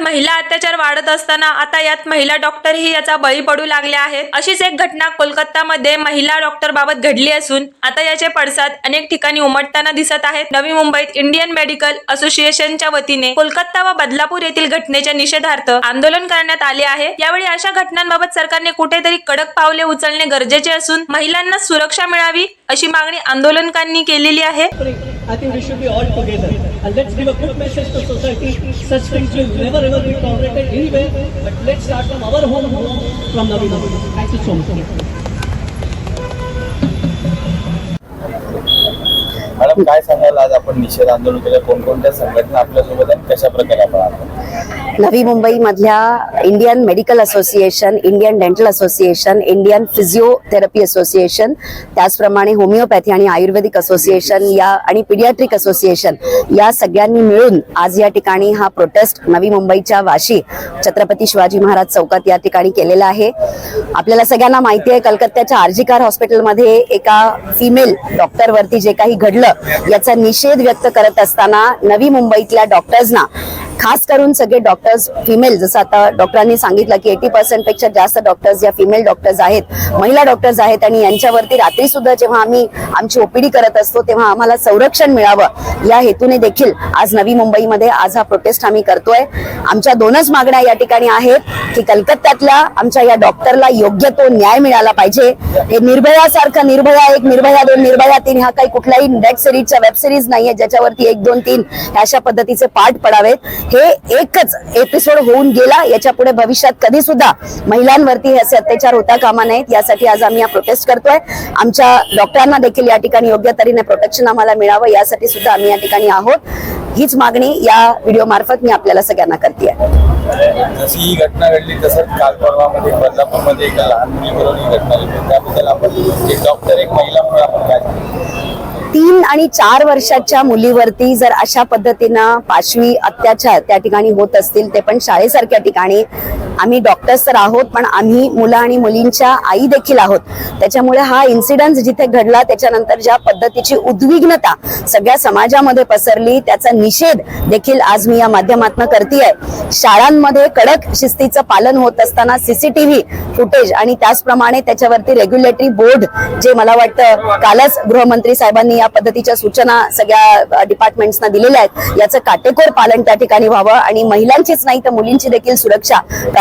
महिला अत्याचार वाढत असताना आता यात महिला डॉक्टरही याचा बळी पडू लागल्या आहेत अशीच एक घटना कोलकातामध्ये महिला डॉक्टर बाबत घडली असून आता याचे पडसाद अनेक ठिकाणी उमटताना दिसत आहेत नवी मुंबईत इंडियन मेडिकल असोसिएशनच्या वतीने कोलकाता व बदलापूर येथील घटनेच्या निषेधार्थ आंदोलन करण्यात आले आहे यावेळी अशा घटनांबाबत सरकारने कुठेतरी कडक पावले उचलणे गरजेचे असून महिलांना सुरक्षा मिळावी अशी मागणी आंदोलनकांनी केलेली आहे I think we should be all together. And let's give a good message to society. Such things will never ever we tolerated anywhere. But let's start from our home, home from Navi Mumbai. Thank you so much. Madam काय सांगाल आज आपण निषेध आंदोलन केलं कोणकोणत्या संघटना आपल्यासोबत कशा प्रकारे आपण आलो नवी Indian medical association Indian dental association Indian physiotherapy association त्याचप्रमाणे होमिओपॅथी आणि आयुर्वेदिक असोसिएशन या आणि पिडियाट्रिक असोसिएशन या सगळ्यांनी मिळून आज या ठिकाणी हा प्रोटेस्ट नवी मुंबईच्या वाशी छत्रपती शिवाजी महाराज चौकात या ठिकाणी केलेला आहे. आपल्याला सगळ्यांना माहिती आहे कलकत्त्याच्या आरजीकार हॉस्पिटलमध्ये एका फिमेल डॉक्टरवरती जे काही घडलं याचा निषेध व्यक्त करत असताना नवी मुंबईतल्या डॉक्टर्स 呢？खास करून सगळे डॉक्टर्स फिमेल जसं आता डॉक्टरांनी सांगितलं की एटी पर्सेंटपेक्षा जास्त डॉक्टर्स या फिमेल डॉक्टर्स आहेत महिला डॉक्टर्स आहेत आणि यांच्यावरती रात्री सुद्धा जेव्हा आम्ही आमची ओपीडी करत असतो तेव्हा आम्हाला संरक्षण मिळावं या हेतूने देखील आज नवी मुंबईमध्ये आज हा प्रोटेस्ट आम्ही करतोय. आमच्या दोनच मागण्या या ठिकाणी आहेत की कलकत्त्यातल्या आमच्या या डॉक्टरला योग्य तो न्याय मिळाला पाहिजे. हे निर्भयासारखं निर्भया एक निर्भया दोन निर्भया तीन हा काही कुठलाही नेट सिरीजच्या वेब सिरीज नाहीये ज्याच्यावरती एक दोन तीन अशा पद्धतीचे पाठ पडावेत. हे एकच एपिसोड होऊन गेला. याच्यापुढे भविष्यात कधी सुद्धा महिलांवरती हे असे अत्याचार होता कामा नयेत. यासाठी आज आम्ही या प्रोटेस्ट करतोय. आमच्या डॉक्टरांना देखील या ठिकाणी योग्य तऱ्हेने प्रोटेक्शन आम्हाला मिळावं. यासाठी सुद्धा आम्ही या ठिकाणी आहोत. हीच मागणी या व्हिडिओ मार्फत मी आपल्याला सगळ्यांना करते जशी ही घटना घडली तसंच काल परवामध्ये बदलापूरमध्ये एका लहान मुलीबरोबर ही घटना घडली. त्याबद्दल आपण एक डॉक्टर एक महिला म्हणून आपण काय सांगू? तीन आणि चार वर्षाच्या मुलीवरती जर अशा पद्धतीनं पाशवी अत्याचार त्या ठिकाणी होत असतील ते पण शाळेसारख्या ठिकाणी आम्ही डॉक्टर्स तर आहोत पण आम्ही मुलं आणि मुलींच्या आई देखील आहोत. त्याच्यामुळे हा इन्सिडन्स जिथे घडला त्याच्यानंतर ज्या पद्धतीची उद्विग्नता सगळ्या समाजामध्ये पसरली त्याचा निषेध देखील आज मी या माध्यमातून करतेय. शाळांमध्ये कडक शिस्तीचं पालन होत असताना सीसीटीव्ही फुटेज आणि त्याचप्रमाणे त्याच्यावरती रेग्युलेटरी बोर्ड जे मला वाटतं कालच गृहमंत्री साहेबांनी या पद्धतीच्या सूचना सगळ्या डिपार्टमेंट्सना दिलेल्या आहेत. याचं काटेकोर पालन त्या ठिकाणी व्हावं आणि महिलांचीच नाही तर मुलींची देखील सुरक्षा